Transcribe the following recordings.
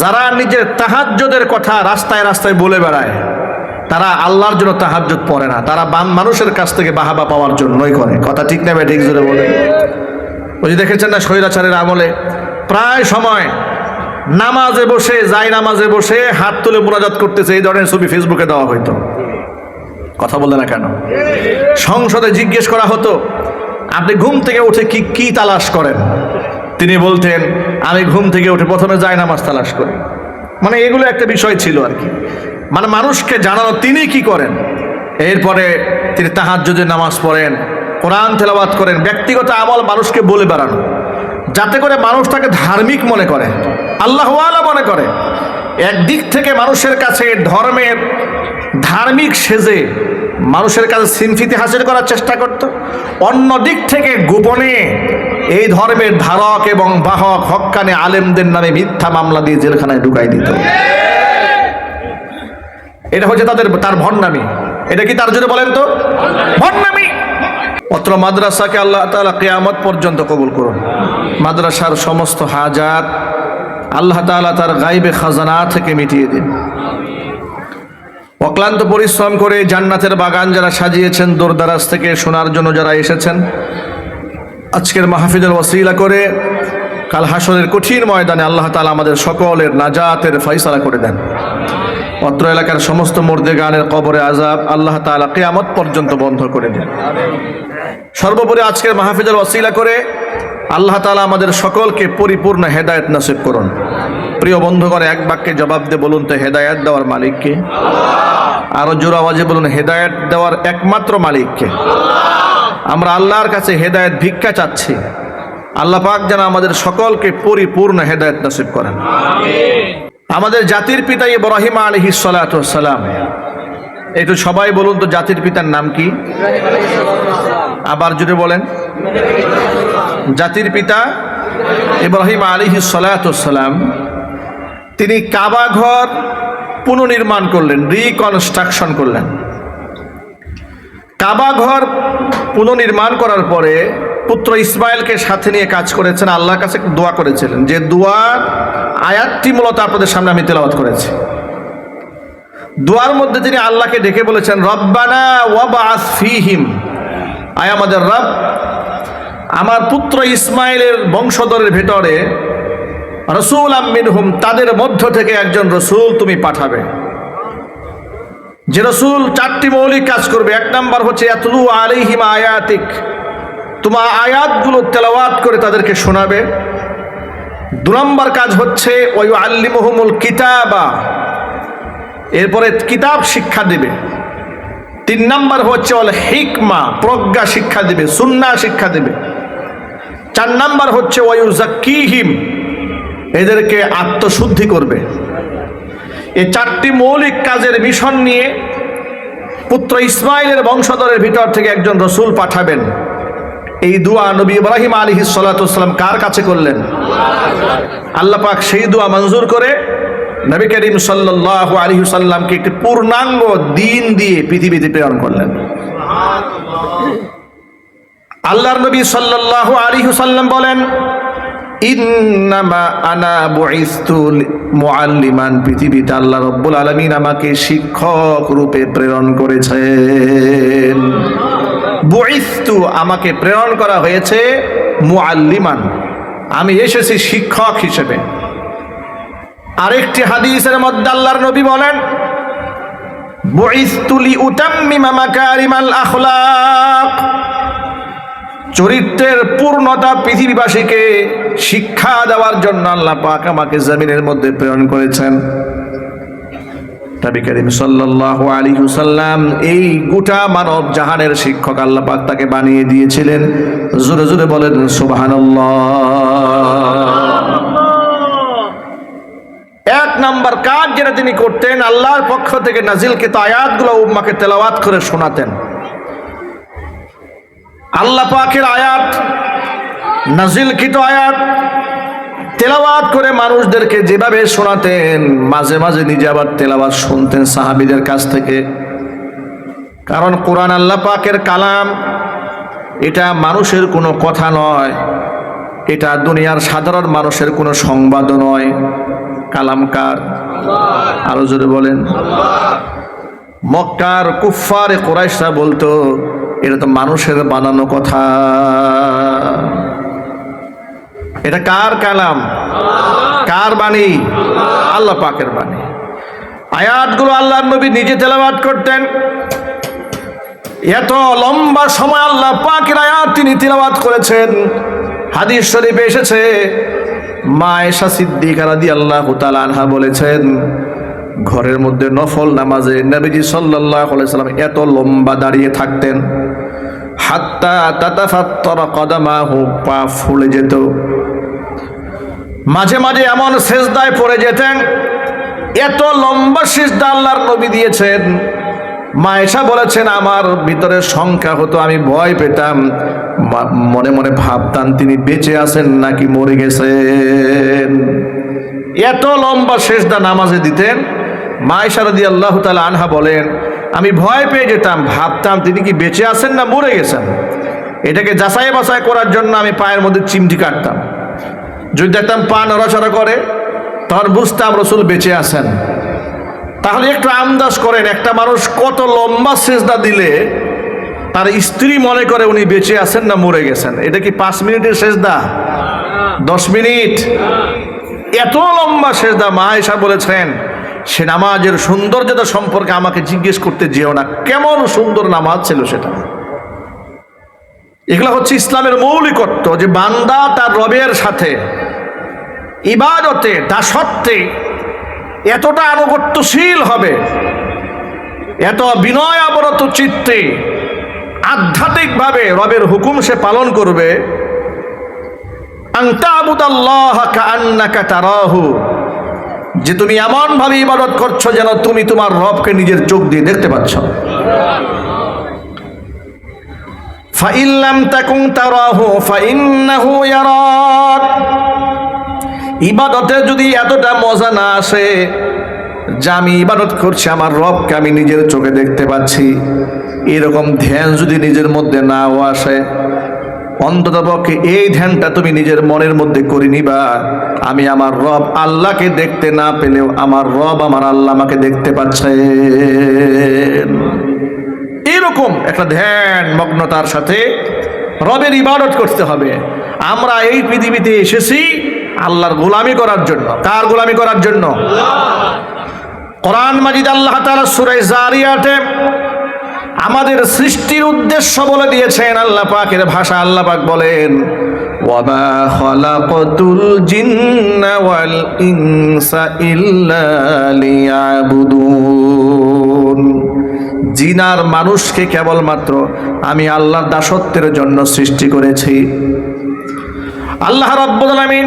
যারা নিজের তাহাজ্যদের কথা রাস্তায় রাস্তায় বলে বেড়ায়, তারা আল্লাহর জন্য তাহাজ্জুদ পড়ে না। তারা মানুষের কাছ থেকে বাহাবা পাওয়ার জন্যই করে। কথা ঠিক নেবে ঠিক জোরে বলে ওই দেখেছেন না স্বৈরাচারের আমলে? প্রায় সময় নামাজে বসে, যাই নামাজে বসে হাত তুলে মোনাজাত করতেছে, এই ধরনের ছবি ফেসবুকে দেওয়া হইতো। কথা বললে না কেন? সংসদে জিজ্ঞেস করা হতো, আপনি ঘুম থেকে উঠে কি কি তালাশ করেন? তিনি বলতেন আমি ঘুম থেকে উঠে প্রথমে যাই নামাজ তালাশ করি। মানে এগুলো একটা বিষয় ছিল আর কি। মানে মানুষকে জানানো তিনি কি করেন? এরপরে তিনি তাহাজ্জুদের নামাজ পড়েন, কোরআন তেলাবাত করেন, ব্যক্তিগত আমল মানুষকে বলে বেড়ানো। যাতে করে মানুষ তাকে ধার্মিক মনে করে আল্লাহওয়ালা মনে করে। একদিক থেকে মানুষের কাছে ধর্মের ধার্মিক সেজে মানুষের কাছে সিনফিতি হাসিল করার চেষ্টা করত অন্য দিক থেকে গোপনে এই ধর্মের ধারক এবং বাহক হক্কানে আলেমদের নামে মিথ্যা মামলা দিয়ে জেলখানায় ঢুকাই দিত। এটা হচ্ছে তাদের, তার ভণ্ডামি। এটা কি তার জন্য বলেন তো? ভণ্ডামি! অত্র মাদ্রাসাকে আল্লাহ তাআলা কেয়ামত পর্যন্ত কবুল করুন। মাদ্রাসার সমস্ত হাজাত আল্লাহ তাআলা তার গাইবে খাজানা থেকে মিটিয়ে দিন। অক্লান্ত পরিশ্রম করে জান্নাতের বাগান যারা সাজিয়েছেন, দূরদারাজ থেকে শোনার জন্য যারা এসেছেন আজকের মাহফিদের ওসিলা করে কাল হাসরের কঠিন ময়দানে আল্লাহ তালা আমাদের সকলের নাজাতের ফয়সালা করে দেন। অত্র এলাকার সমস্ত মর্দে গানের কবরে আজাব আল্লাহ তাআলা কেয়ামত পর্যন্ত বন্ধ করে দেন। সর্বোপরি আজকের মাহফিজের ওসিলা করে আল্লাহ তাআলা আমাদের সকলকে পরিপূর্ণ হেদায়েত নাসিব করুন। প্রিয় বন্ধুগণ, এক বাক্যে জবাব দিয়ে বলুন তো, হেদায়েত দেওয়ার মালিককে আরও জোর আওয়াজে বলুন, হেদায়ত দেওয়ার একমাত্র মালিককে আমরা আল্লাহর কাছে হেদায়েত ভিক্ষা চাচ্ছি। আল্লাহ পাক যেন আমাদের সকলকে পরিপূর্ণ হেদায়েত নসিব করেন। আমাদের জাতির পিতা ইব্রাহিম আলহি সালাম। একটু সবাই বলুন তো জাতির পিতার নাম কি? আবার জুড়ে বলেন। জাতির পিতা ইব্রাহিম আলিহি সালাম তিনি কাবা ঘর পুনর্নির্মাণ করলেন রিকনস্ট্রাকশন করলেন। কাবা ঘর পুনর্নির্মাণ করার পরে পুত্র ইসমাইলকে সাথে নিয়ে কাজ করেছেন, আল্লাহর কাছে দোয়া করেছিলেন। যে দোয়ার আয়াতটি মূলত আপনাদের সামনে আমি তেলাওয়াত করেছি। দোয়ার মধ্যে তিনি আল্লাহকে ডেকে বলেছেন, রব্বানা ওয়াবাস ফিহিম। আয় আমাদের রব, আমার পুত্র ইসমাইলের বংশধরের ভেতরে রসুল আমিন হুম তাদের মধ্য থেকে একজন রসুল তুমি পাঠাবে। যে রসুল চারটি মৌলিক কাজ করবে, এক নাম্বার হচ্ছে এতলু আলিহিম আয়াতিক। তোমার আয়াতগুলো তেলাওয়াত করে তাদেরকে শোনাবে। দু নম্বর কাজ হচ্ছে ওই আল্লিমহমুল কিতাবা, এরপরে কিতাব শিক্ষা দেবে। তিন নাম্বার হচ্ছে অল হিকমা, প্রজ্ঞা শিক্ষা দেবে, সুন্না শিক্ষা দেবে। চার নাম্বার হচ্ছে ওয়ু জাকিহিম এদেরকে আত্মশুদ্ধি করবে। এই চারটি মৌলিক কাজের মিশন নিয়ে পুত্র ইসমাইলের বংশধরের ভিতর থেকে একজন রসুল পাঠাবেন। এই দুয়া নবী ইব্রাহিম আলী সাল্লাম কার কাছে করলেন? আল্লাহ পাক সেই দোয়া মঞ্জুর করে নবী করিম সাল্লাহ আলী সাল্লামকে একটি পূর্ণাঙ্গ দিন দিয়ে পৃথিবীতে প্রেরণ করলেন। আল্লাহর নবী সাল্লাহ আলী সাল্লাম বলেন ইন্নামা আনা বুইস্তু মুআল্লিমান, পৃথিবীতে আল্লাহ রব্বুল আলামিন আমাকে শিক্ষক রূপে প্রেরণ করেছেন। বুইস্তু আমাকে প্রেরণ করা হয়েছে মুআল্লিমান। আমি এসেছি শিক্ষক হিসেবে। আরেকটি হাদিসের মধ্যে আল্লাহর নবী বলেন বুইস্তুলি উতাম্মিমা মাকারিমাল আখলাক। চরিত্রের পূর্ণতা পৃথিবীবাসীকে শিক্ষা দেওয়ার জন্য আল্লাহ আমাকে জমিনের মধ্যে প্রেরণ করেছেন। নবী করিম সাল্লাল্লাহু আলাইহি এই গোটা মানব জাহানের শিক্ষক আল্লাহ তাকে বানিয়ে দিয়েছিলেন। জোরে জোরে বলেন, সুবহানাল্লাহ। এক নাম্বার কাজ যেটা তিনি করতেন, আল্লাহর পক্ষ থেকে নাজিলকৃত আয়াতগুলো উম্মাকে তেলাওয়াত করে শোনাতেন। আল্লাহ পাকের আয়াত, নাজিলকৃত আয়াত, তেলাওয়াত করে মানুষদেরকে যেভাবে শোনাতেন, মাঝে মাঝে নিজে আবার তেলাওয়াত শুনতেন সাহাবিদের কাছ থেকে। কারণ কোরআন আল্লাহ পাকের কালাম, এটা মানুষের কোনো কথা নয়, এটা দুনিয়ার সাধারণ মানুষের কোনো সংবাদও নয়। কালাম কার? আরও জোরে বলেন। মক্কার কুফারে কোরাইশরা বলতো এটা তো মানুষের বানানো কথা। এটা কার কালাম? কার বাণী? আল্লাহ পাকের বাণী। আয়াতগুলো আল্লাহ নবী নিজে তেলাবাদ করতেন। এত লম্বা সময় আল্লাহ পাকের আয়াত তিনি তিলাবাত করেছেন। হাদিস শরীফে এসেছে মা এসা সিদ্দিকা রাদি আল্লাহ আনহা বলেছেন, ঘরের মধ্যে নফল নামাজে নবীজি সাল্লাহ সাল্লাম এত লম্বা দাঁড়িয়ে থাকতেন। হাত্তা তাতাফাত্তর কদামাহু, পা ফুলে যেত। মাঝে মাঝে এমন শেষদায় পড়ে যেতেন। এত লম্বা শেষদা আল্লাহর নবী দিয়েছেন। মায়েশা বলেছেন, আমার ভিতরে সংখ্যা হতো, আমি ভয় পেতাম। মনে মনে ভাবতাম, তিনি বেঁচে আছেন নাকি মরে গেছেন। এত লম্বা শেষদা নামাজে দিতেন। মায়েশা রাদি আল্লাহ তালা আনহা বলেন আমি ভয় পেয়ে যেতাম, ভাবতাম, তিনি কি বেঁচে আছেন না মরে গেছেন? এটাকে যাচাই বাছাই করার জন্য আমি পায়ের মধ্যে চিমটি কাটতাম। যদি দেখতাম পা নড়াচড়া করে, তখন বুঝতাম রসুল বেঁচে আছেন। তাহলে একটু আন্দাজ করেন, একটা মানুষ কত লম্বা সেজদা দিলে তার স্ত্রী মনে করে উনি বেঁচে আছেন না মরে গেছেন? এটা কি পাঁচ মিনিটের সেজদা? দশ মিনিট? এত লম্বা সেজদা, মা এসা বলেছেন সে নামাজের সৌন্দর্যতা সম্পর্কে আমাকে জিজ্ঞেস করতে যেও না। কেমন সুন্দর নামাজ ছিল সেটা? এগুলো হচ্ছে ইসলামের মৌলিকত্ব, যে বান্দা তার রবের সাথে, ইবাদতে, দাসত্বে এতটা আনুগত্যশীল হবে, এত বিনয় অবরত চিত্তে আধ্যাত্মিকভাবে রবের হুকুম সে পালন করবে। আংতাবুদাল্লাহ কান্নাকা তারাহু। যে তুমি এমন ভাবে ইবাদত করছ যেন তুমি তোমার রবকে নিজের চোখ দিয়ে দেখতে পাচ্ছ। ইবাদতে যদি এতটা মজা না আসে, যে আমি ইবাদত করছি, আমার রবকে আমি নিজের চোখে দেখতে পাচ্ছি। এরকম ধ্যান যদি নিজের মধ্যে নাও আসে অন্তত পক্ষে এই ধ্যানটা তুমি নিজের মনের মধ্যে করে নিবা। আমি আমার রব আল্লাহকে দেখতে না পেলেও আমার রব আমার আল্লাহ আমাকে দেখতে পাচ্ছে। এরকম একটা ধ্যান মগ্নতার সাথে রবের ইবাদত করতে হবে। আমরা এই পৃথিবীতে এসেছি আল্লাহর গোলামি করার জন্য। কার গোলামি করার জন্য? কোরআন মাজিদ আল্লাহ তাআলা সূরা জারিয়াতে আমাদের সৃষ্টির উদ্দেশ্য বলে দিয়েছেন আল্লাহ পাকের ভাষা, আল্লাহ পাক বলেন ওয়াল ইনসা জিনার মানুষকে কেবলমাত্র আমি আল্লাহর দাসত্বের জন্য সৃষ্টি করেছি। আল্লাহ রাব্বুল আলামিন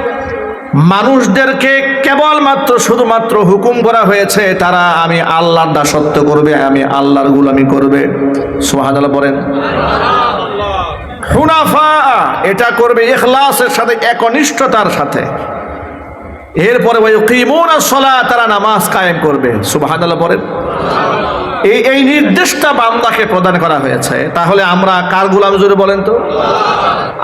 মানুষদেরকে কেবলমাত্র, শুধুমাত্র হুকুম করা হয়েছে, তারা আমি আল্লাহর দাসত্ব করবে, আমি আল্লাহর গুলামি করবে। সোহাদাল বলেন। হুনাফা এটা করবে এখলাসের সাথে, একনিষ্ঠতার সাথে। এরপরে তারা নামাজ কায়েম করবে। সুবহানাল্লাহ বলেন এই এই নির্দেশটা বান্দাকে প্রদান করা হয়েছে। তাহলে আমরা কার গোলাম জুড়ে বলেন তো?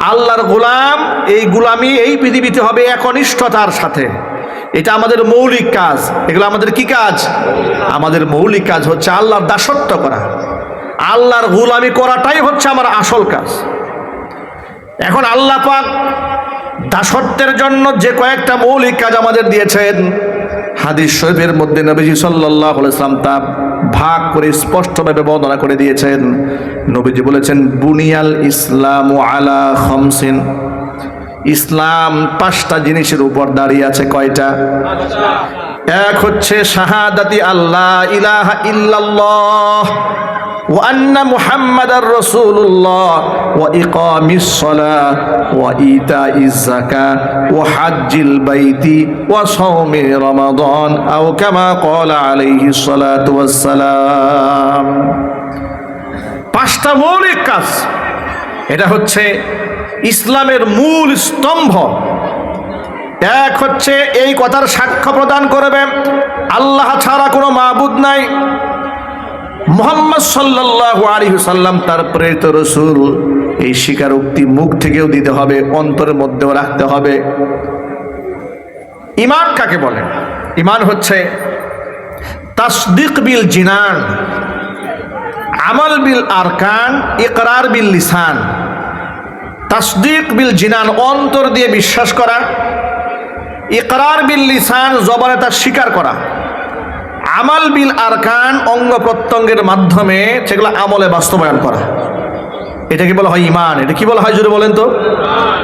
আল্লাহর গোলাম, এই গোলামি এই পৃথিবীতে হবে একনিষ্ঠতার সাথে। এটা আমাদের মৌলিক কাজ। এগুলো আমাদের কি কাজ? আমাদের মৌলিক কাজ হচ্ছে আল্লাহর দাসত্ব করা। আল্লাহর গোলামি করাটাই হচ্ছে আমার আসল কাজ। এখন আল্লাহ পাক দাসত্বের জন্য যে কয়েকটা মৌলিক কাজ আমাদের দিয়েছেন, হাদিস শরীফের মধ্যে নবীজি সাল্লাহ ইসলাম তা ভাগ করে স্পষ্টভাবে বর্ণনা করে দিয়েছেন। নবীজি বলেছেন, বুনিয়াল ইসলাম আলা খমসিন। ইসলাম পাঁচটা জিনিসের উপর দাঁড়িয়ে আছে কয়টা? এক হচ্ছে শাহাদাতি আল্লাহ ইলাহা ইল্লাল্লাহ। وأن محمد رسول الله وإقام الصلاة وإيتاء الزكاة وحج البيت وصوم رمضان أو كما قال عليه الصلاة والسلام পাঁচটা মৌলিক কাজ এটা হচ্ছে ইসলামের মূল স্তম্ভ এক হচ্ছে এই কথার সাক্ষ্য প্রদান করবে আল্লাহ ছাড়া কোনো মাবুদ নাই মোহাম্মদ সাল্লাহ আলী সাল্লাম তার প্রেরিত রসুল, এই স্বীকারোক্তি মুখ থেকেও দিতে হবে, অন্তরের মধ্যেও রাখতে হবে। ইমান কাকে বলে? ইমান হচ্ছে তাসদিক বিল জিনান, আমল বিল আরকান, ইকরার বিল লিসান। তাসদিক বিল জিনান, অন্তর দিয়ে বিশ্বাস করা। ইকরার বিল লিসান, জবানে তার স্বীকার করা। আমাল বিল আরকান অঙ্গ প্রত্যঙ্গের মাধ্যমে সেগুলো আমলে বাস্তবায়ন করা। এটা কি বলা হয় ইমান? এটা কি বলা হয় জোরে বলেন তো?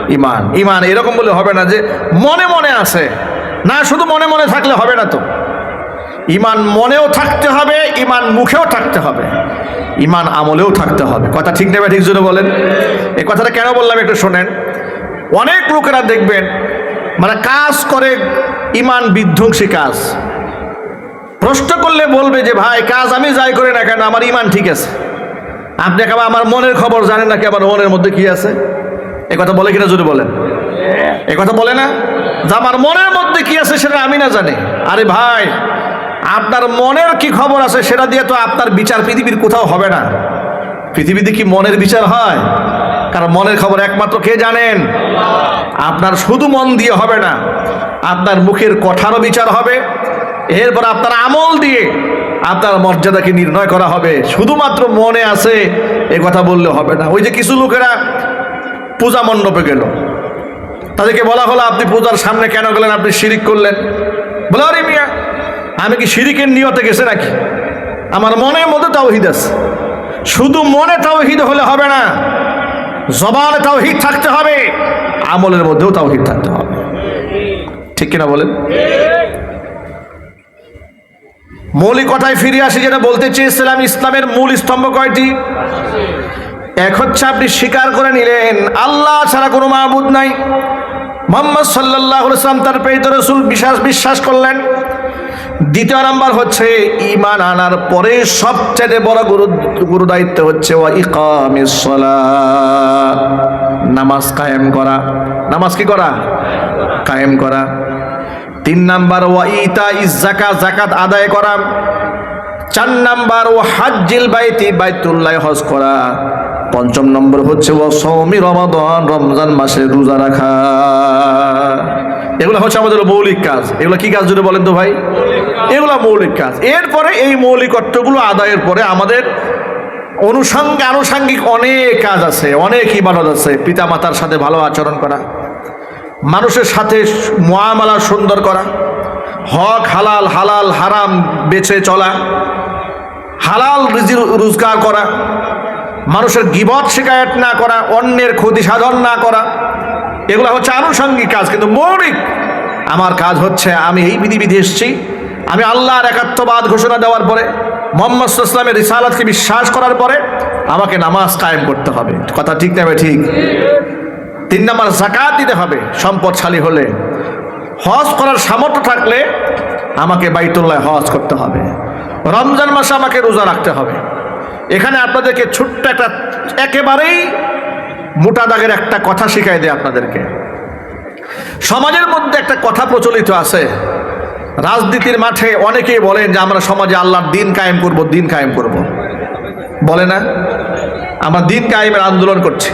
ইমান। ইমান, এরকম বলে হবে না যে মনে মনে আছে। না, শুধু মনে মনে থাকলে হবে না তো। ইমান মনেও থাকতে হবে, ইমান মুখেও থাকতে হবে। ইমান আমলেও থাকতে হবে। কথা ঠিক নেবে ঠিক জোরে বলেন? এই কথাটা কেন বললাম একটু শোনেন। অনেক লোকেরা দেখবেন মানে কাজ করে ইমান বিধ্বংসী কাজ। প্রশ্ন করলে বলবে যে, ভাই, কাজ আমি যাই করি না কেন? আমার ইমান ঠিক আছে। আপনি একেবারে আমার মনের খবর জানেন নাকি? আমার মনের মধ্যে কি আছে? এ কথা বলে কিনা যদি বলেন। এ কথা বলে না? যে আমার মনের মধ্যে কি আছে সেটা আমি না জানি। আরে ভাই, আপনার মনের কি খবর আছে সেটা দিয়ে তো আপনার বিচার পৃথিবীর কোথাও হবে না। পৃথিবীতে কি মনের বিচার হয়? কারণ মনের খবর একমাত্র কে জানেন? আপনার শুধু মন দিয়ে হবে না, আপনার মুখের কথারও বিচার হবে এরপর আপনার আমল দিয়ে আপনার মর্যাদাকে নির্ণয় করা হবে। শুধুমাত্র মনে আছে, এ কথা বললে হবে না। ওই যে কিছু লোকেরা পূজা মণ্ডপে গেল। তাদেরকে বলা হলো, আপনি পূজার সামনে কেন গেলেন? আপনি শিরিক করলেন। বলে, আরে মিয়া, আমি কি শিরিকের নিয়তে গেছে নাকি? আমার মনের মধ্যে তাওহিদ আছে। শুধু মনে তাওহিদ হলে হবে না, জবানে তাও তাওহিদ থাকতে হবে, আমলের মধ্যেও তাও তাওহিদ থাকতে হবে। ঠিক কিনা বলেন? মৌলিক কথায় ফিরে আসি, যেটা বলতে চেয়েছিলাম, ইসলামের মূল স্তম্ভ কয়টি? এক হচ্ছে আপনি স্বীকার করে নিলেন, আল্লাহ ছাড়া কোনো মাহবুদ নাই। মোহাম্মদ সাল্লাহ সাল্লাম তার প্রেরিত রসুল বিশ্বাস বিশ্বাস করলেন। দ্বিতীয় নাম্বার হচ্ছে ইমান আনার পরে সবচেয়ে বড় গুরু গুরু দায়িত্ব হচ্ছে নামাজ কায়েম করা। নামাজ কি করা? কায়েম করা। তিন নাম্বার, ওয়া ইতা ইজ জাকাত আদায় করা। চার নাম্বার ও হাজ্জিল বাইতি বাইতুল্লাহ হজ করা। পঞ্চম নম্বর হচ্ছে ও সৌমি রমাদন রমজান মাসে রোজা রাখা। এগুলো হচ্ছে আমাদের মৌলিক কাজ। এগুলো কি কাজ যদি বলেন তো ভাই? এগুলো মৌলিক কাজ। এরপরে এই মৌলিকত্বগুলো আদায়ের পরে আমাদের অনুষঙ্গ আনুষঙ্গিক অনেক কাজ আছে, অনেক ইবাদত আছে পিতা মাতার সাথে ভালো আচরণ করা। মানুষের সাথে মোয়ামালা সুন্দর করা, হক, হালাল হালাল, হারাম বেছে চলা, হালাল রিজি, রোজগার করা, মানুষের গিবত শিকায়ত না করা, অন্যের ক্ষতি সাধন না করা, এগুলো হচ্ছে আনুষঙ্গিক কাজ, কিন্তু মৌলিক। আমার কাজ হচ্ছে আমি এই বিধিবিধি এসেছি, আমি আল্লাহর একাত্মবাদ ঘোষণা দেওয়ার পরে, মোহাম্মদ ইসলামের রিসালাতকে বিশ্বাস করার পরে, আমাকে নামাজ কায়েম করতে হবে। কথা ঠিক নেবে ঠিক? তিন নম্বর জাকাত দিতে হবে, সম্পদশালী হলে। হজ করার সামর্থ্য থাকলে আমাকে বাইতুল্লাহ হজ করতে হবে। রমজান মাসে আমাকে রোজা রাখতে হবে। এখানে আপনাদেরকে ছোট্ট একটা, একেবারেই মোটা দাগের একটা কথা শিখাই দেয় আপনাদেরকে। সমাজের মধ্যে একটা কথা প্রচলিত আছে। রাজনীতির মাঠে অনেকেই বলেন যে, আমরা সমাজে আল্লাহর দিন কায়েম করব, দিন কায়েম করব। বলে না? আমরা দিন কায়েমের আন্দোলন করছি।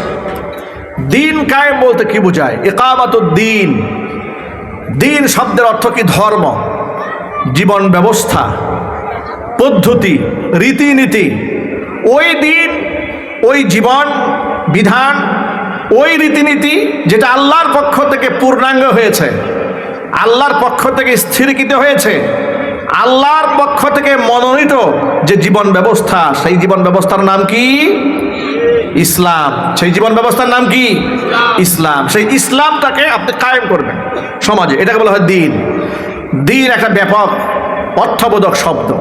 দিন কায়েম বলতে কি বোঝায়? একামাত দিন দিন শব্দের অর্থ কি? ধর্ম, জীবন ব্যবস্থা, পদ্ধতি, রীতিনীতি। ওই দিন, ওই জীবন, বিধান, ওই রীতিনীতি যেটা আল্লাহর পক্ষ থেকে পূর্ণাঙ্গ হয়েছে, আল্লাহর পক্ষ থেকে স্থিরকৃত হয়েছে, আল্লাহর পক্ষ থেকে মনোনীত যে জীবন ব্যবস্থা, সেই জীবন ব্যবস্থার নাম কি? ইসলাম। সেই জীবন ব্যবস্থার নাম কি? ইসলাম। সেই ইসলামটাকে আপনি কায়েম করবেন সমাজে। এটাকে বলা হয় দিন। দিন একটা ব্যাপক অর্থবোধক শব্দ।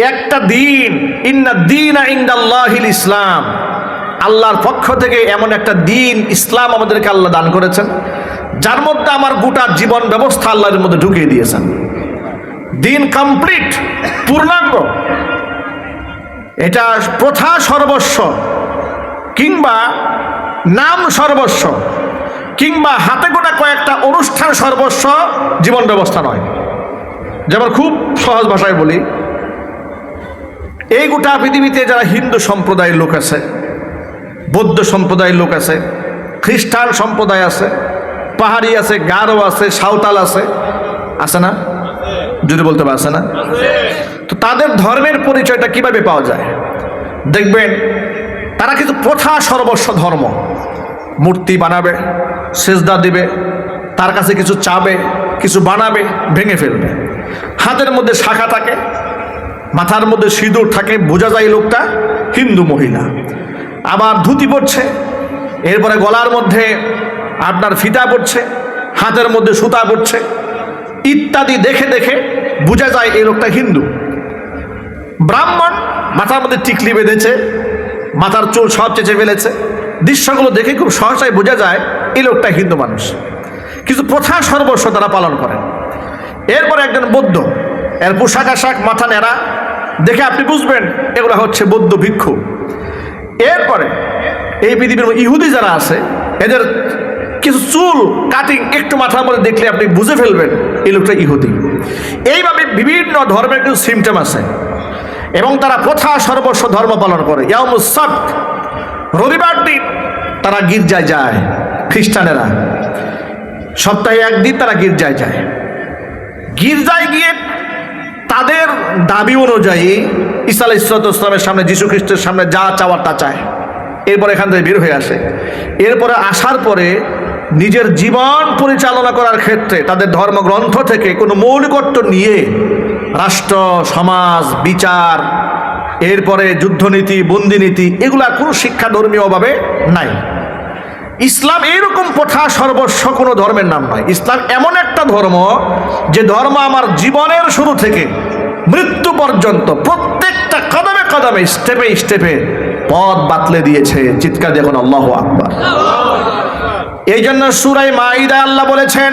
একটা দিন, ইন্না দিন ইন্দাল্লাহিল ইসলাম। আল্লাহর পক্ষ থেকে এমন একটা দিন ইসলাম আমাদেরকে আল্লাহ দান করেছেন, যার মধ্যে আমার গোটা জীবন ব্যবস্থা আল্লাহর মধ্যে ঢুকিয়ে দিয়েছেন। দিন কমপ্লিট, পূর্ণাঙ্গ। এটা প্রথা সর্বস্ব। কিংবা নাম সর্বস্ব, কিংবা হাতে গোটা কয়েকটা অনুষ্ঠান সর্বস্ব, জীবন ব্যবস্থা নয়। যেমন খুব সহজ ভাষায় বলি, এই গোটা পৃথিবীতে যারা হিন্দু সম্প্রদায়ের লোক আছে, বৌদ্ধ সম্প্রদায়ের লোক আছে, খ্রিস্টান সম্প্রদায় আছে, পাহাড়ি আছে, গারো আছে, সাঁওতাল আছে আছে না? যদি বলতে পারছে না? তো তাদের ধর্মের পরিচয়টা কীভাবে পাওয়া যায়? দেখবেন তারা কিন্তু প্রথা সর্বস্ব ধর্ম। মূর্তি বানাবে, সেজদা দিবে, তার কাছে কিছু চাবে, কিছু বানাবে, ভেঙে ফেলবে। হাতের মধ্যে শাখা থাকে, মাথার মধ্যে সিঁদুর থাকে, বোঝা যায় লোকটা হিন্দু মহিলা। আবার ধুতি পড়ছে এরপরে গলার মধ্যে আপনার ফিতা পড়ছে হাতের মধ্যে সুতা পড়ছে ইত্যাদি দেখে দেখে বোঝা যায় এই লোকটা হিন্দু। ব্রাহ্মণ মাথার মধ্যে টিকলি বেঁধেছে মাথার চুল সব চেঁচে ফেলেছে। দৃশ্যগুলো দেখে খুব সহসায় বোঝা যায় এই লোকটা হিন্দু মানুষ। কিন্তু প্রথা সর্বস্ব তারা পালন করেন। এরপরে একজন বৌদ্ধ, এর পোশাক আশাক, মাথা নেড়া দেখে আপনি বুঝবেন এগুলো হচ্ছে বৌদ্ধ ভিক্ষু। এরপরে এই পৃথিবীর ইহুদি যারা আছে, এদের কিছু চুল কাটিং একটু মাথার মধ্যে দেখলে আপনি বুঝে ফেলবেন এই লোকটা ইহুদি। এইভাবে বিভিন্ন ধর্মের কিছু সিমটম আছে। এবং তারা প্রথা সর্বস্ব ধর্ম পালন করে। রবিবার দিন তারা গির্জায় যায়, খ্রিস্টানেরা। সপ্তাহে একদিন তারা গির্জায় যায়। গির্জায় গিয়ে তাদের দাবি অনুযায়ী ঈসা ইসলামের সামনে, যীশু খ্রিস্টের সামনে যা চাওয়ার তা চায়। এরপর এখান থেকে বের হয়ে আসে। এরপরে আসার পরে নিজের জীবন পরিচালনা করার ক্ষেত্রে তাদের ধর্মগ্রন্থ থেকে কোনো মৌলিকত্ব নিয়ে রাষ্ট্র, সমাজ, বিচার, এরপরে যুদ্ধনীতি, বন্দিনীতি, এগুলা কোনো শিক্ষা ধর্মীয়ভাবে নাই। ইসলাম এইরকম প্রথা সর্বস্ব কোনো ধর্মের নাম নয়। ইসলাম এমন একটা ধর্ম যে ধর্ম আমার জীবনের শুরু থেকে মৃত্যু পর্যন্ত প্রত্যেকটা কদমে কদমে, স্টেপে স্টেপে পথ বাতলে দিয়েছে চিৎকার দেখুন আল্লাহ আকবার। এই জন্য সুরাই মাইদা আল্লাহ বলেছেন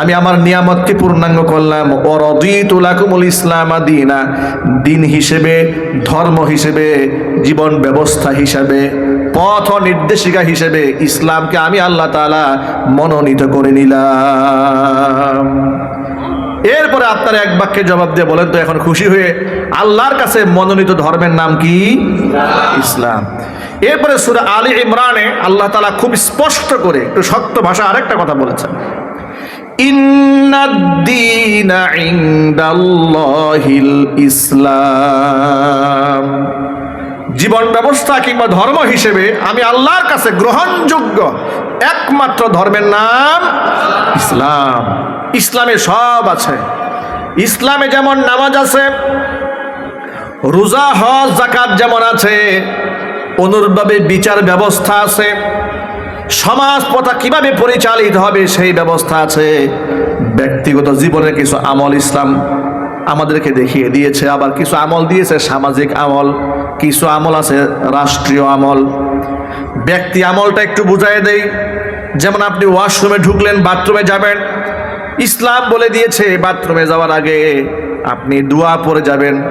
আমি আমার নিয়ামতকে পূর্ণাঙ্গ করলাম। অরদিতুলাকুমুল ইসলাম দিনা, দিন হিসেবে, ধর্ম হিসেবে, জীবন ব্যবস্থা হিসেবে, পথ নির্দেশিকা হিসেবে ইসলামকে আমি আল্লাহ তাআলা মনোনীত করে নিলাম। এরপরে আপনারা এক বাক্যে জবাব দিয়ে বলেন তো, এখন খুশি হয়ে আল্লাহর কাছে মনোনীত ধর্মের নাম কি? ইসলাম। এরপরে সুরা আলী ইমরানে আল্লাহ তালা খুব স্পষ্ট করে, একটু শক্ত ভাষা আরেকটা কথা বলেছেন। ইসলাম। জীবন ব্যবস্থা কিংবা ধর্ম হিসেবে আমি আল্লাহর কাছে গ্রহণযোগ্য একমাত্র ধর্মের নাম ইসলাম। ইসলামে সব আছে। ইসলামে যেমন নামাজ আছে, রোজা, হজ জাকাত যেমন আছে, অনুরূপভাবে বিচার ব্যবস্থা আছে সমাজ পথা কীভাবে পরিচালিত হবে সেই ব্যবস্থা আছে। ব্যক্তিগত জীবনের কিছু আমল ইসলাম আমাদেরকে দেখিয়ে দিয়েছে, আবার কিছু আমল দিয়েছে সামাজিক আমল, কিছু আমল আছে রাষ্ট্রীয় আমল। ব্যক্তি আমলটা একটু বুঝাই দেই। যেমন আপনি ওয়াশরুমে ঢুকলেন, বাথরুমে যাবেন। ইসলাম বলে দিয়েছে, বাথরুমে যাওয়ার আগে আপনি দোয়া পড়ে যাবেন।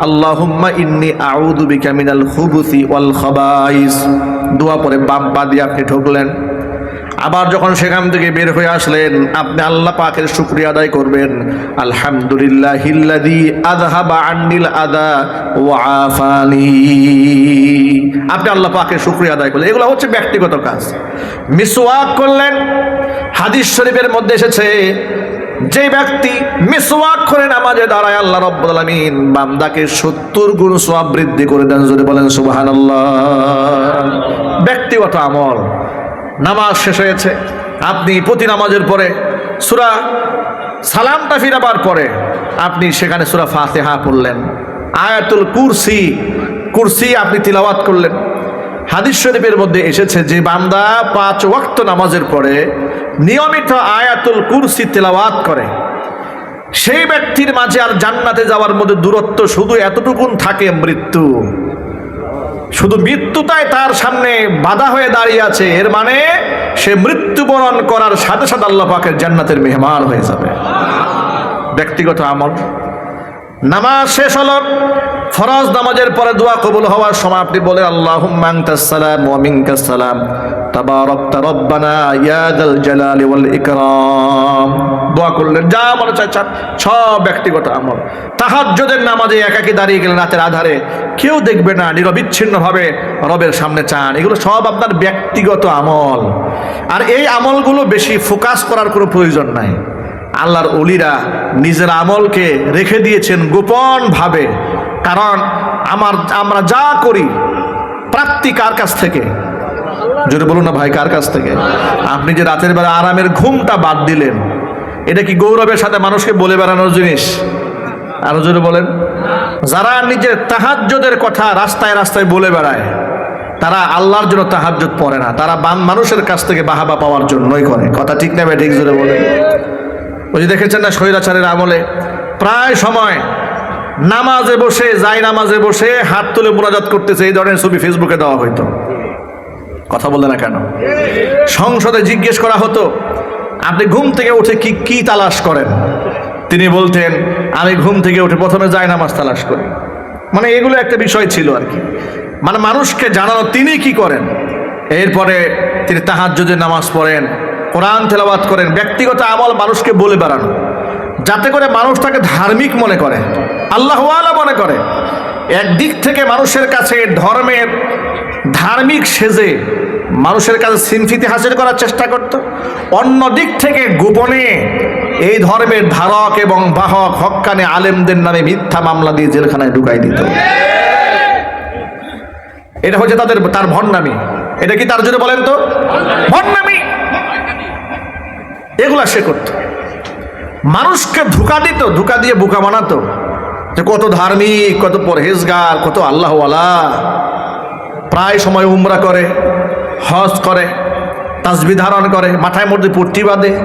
আল্লাহুম্মা ইন্নি আউযু বিকা মিনাল খুবুসি ওয়াল খাবাইস। দোয়া পরে বাপ পা দিয়ে আপনি ঢুকলেন। আবার যখন সেখান থেকে বের হয়ে আসলেন, আপনি আল্লাহ পাকের শুক্রিয়া আদায় করবেন। আলহামদুলিল্লাহ হিল্লাদি আন্নিল আদা ওয়া আফানি। আপনি আল্লাহ পাকের শুক্রিয়া আদায় করলেন। এগুলো হচ্ছে ব্যক্তিগত কাজ। মিসওয়াক করলেন। হাদিস শরীফের মধ্যে এসেছে যে ব্যক্তি মিসওয়াক করে নামাজে দাঁড়ায়, আল্লাহ রব্বুল আলামিন বান্দাকে সত্তর গুণ সোয়াব বৃদ্ধি করে দেন, যদি বলেন সুবহানাল্লাহ। ব্যক্তিগত আমল, নামাজ শেষ হয়েছে, আপনি প্রতি নামাজের পরে সুরা সালামটা ফিরাবার পরে আপনি সেখানে সুরা ফাতেহা পড়লেন, আয়াতুল কুরসি কুরসি আপনি তিলাওয়াত করলেন। হাদিস শরীফের মধ্যে এসেছে যে বান্দা পাঁচ ওয়াক্ত নামাজের পরে নিয়মিত আয়াতুল কুরসি তেলাওয়াত করে। সেই ব্যক্তির মাঝে আর জান্নাতে যাওয়ার মধ্যে দূরত্ব শুধু এতটুকুন থাকে মৃত্যু। শুধু মৃত্যুটাই তার সামনে বাধা হয়ে দাঁড়িয়ে আছে, এর মানে সে মৃত্যুবরণ করার সাথে সাথে আল্লাহ পাকের জান্নাতের মেহমান হয়ে যাবে। ব্যক্তিগত আমল। নামাজ শেষ হলো ফরজ নামাজের পরে দোয়া কবুল হওয়ার সময় আপনি বলে আল্লাহ সালাম সালাম। দোয়া করলেন, যা ব্যক্তিগত আমল। তাহাজ্জুদের নামাজে একাকি দাঁড়িয়ে আধারে। কেউ দেখবে না, নিরবিচ্ছিন্নভাবে রবের সামনে চান। এগুলো সব আপনার ব্যক্তিগত আমল। আর এই আমলগুলো বেশি ফোকাস করার কোনো প্রয়োজন নাই। আল্লাহর অলিরা নিজের আমলকে রেখে দিয়েছেন গোপন ভাবে কারণ আমার, আমরা যা করি, প্রাপ্তি কার কাছ থেকে? জোরে বলুন না ভাই, কার কাছ থেকে? আপনি যে রাতের বেলা আরামের ঘুমটা বাদ দিলেন, এটা কি গৌরবের সাথে মানুষকে বলে বেড়ানোর জিনিস? আরও জোরে বলেন। যারা নিজের তাহাজ্যদের কথা রাস্তায় রাস্তায় বলে বেড়ায়, তারা আল্লাহর জন্য তাহাজ্জুদ পড়ে না। তারা বান মানুষের কাছ থেকে বাহাবা পাওয়ার জন্যই করে। কথা ঠিক না ঠিক জোরে বলে ওই দেখেছেন না স্বৈরাচারের আমলে? প্রায় সময় নামাজে বসে, যাই নামাজে বসে হাত তুলে মোনাজাত করতেছে, এই ধরনের ছবি ফেসবুকে দেওয়া হইতো। কথা বললে না কেন? সংসদে জিজ্ঞেস করা হতো, আপনি ঘুম থেকে উঠে কি কি তালাশ করেন? তিনি বলতেন, আমি ঘুম থেকে উঠে প্রথমে যাই নামাজ তালাশ করি। মানে এগুলো একটা বিষয় ছিল আর কি। মানে মানুষকে জানানো, তিনি কি করেন? এরপরে তিনি তাহাজ্জুদের নামাজ পড়েন, কোরআন তেলাবাত করেন, ব্যক্তিগত আমল মানুষকে বলে বেড়ানো, যাতে করে মানুষ তাকে ধার্মিক মনে করে। আল্লাহওয়ালা মনে করে, একদিক থেকে মানুষের কাছে ধর্মের ধার্মিক সেজে মানুষের কাছে সিনফিতি হাসিল করার চেষ্টা করত, অন্য দিক থেকে গোপনে এই ধর্মের ধারক এবং বাহক হক্কানে আলেমদের নামে মিথ্যা মামলা দিয়ে জেলখানায় ঢুকাই দিত। এটা হচ্ছে তাদের, তার ভণ্ডামি। এটা কি তার জন্য বলেন তো? ভণ্ডামি। এগুলা সে করত। মানুষকে ধোকা দিত, ধোকা দিয়ে বোকা বানাতো। কত ধার্মিক, কত পরহেজগার, কত আল্লাহওয়ালা। প্রায় সময় উমরা করে, হজ করে তাসবি ধারণ করে, মাথায় মধ্যে পট্টি বাঁধে।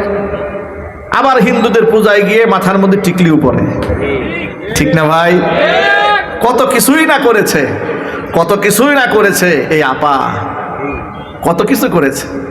আবার হিন্দুদের পূজায় গিয়ে মাথার মধ্যে টিকলিও পরে। ঠিক না ভাই? কত কিছুই না করেছে, কত কিছুই না করেছে এই আপা। কত কিছু করেছে।